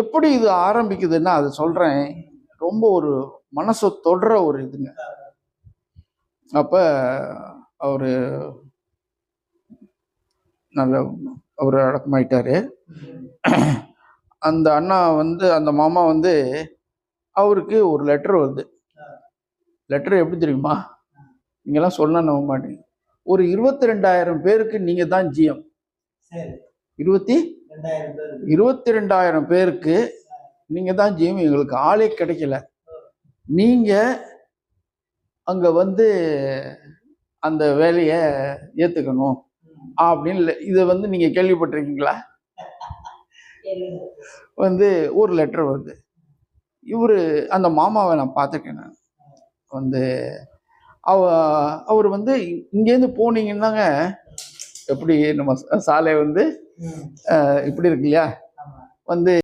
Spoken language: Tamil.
எப்படி இது ஆரம்பிக்குதுன்னா அது சொல்றேன். ரொம்ப ஒரு மனசை தொடுற ஒரு இதுங்க. அப்ப அவரு நல்ல அவர் அடக்கமாயிட்டாரு. அந்த அண்ணா வந்து அந்த மாமா வந்து அவருக்கு ஒரு லெட்டர் வருது. லெட்டர் எப்படி தெரியுமா? நீங்கெல்லாம் சொன்னா நம்ப மாட்டீங்க. ஒரு இருபத்தி ரெண்டாயிரம் பேருக்கு நீங்க தான் ஜிஎம் இருபத்தி இருபத்தி ரெண்டாயிரம் பேருக்கு நீங்கள் தான் ஜிஎம் எங்களுக்கு ஆளே கிடைக்கல. நீங்கள் அங்கே வந்து அந்த வேலையை ஏற்றுக்கணும் அப்படின்னு இல்லை இதை வந்து நீங்கள் கேள்விப்பட்டிருக்கீங்களா? வந்து ஒரு லெட்டர் வருது. இவர் அந்த மாமாவை நான் பார்த்துருக்கேன் நான். வந்து அவ அவர் வந்து இங்கேருந்து போனீங்கன்னாங்க எப்படி நம்ம சாலை வந்து இப்படி இருக்கு இல்லையா? வந்து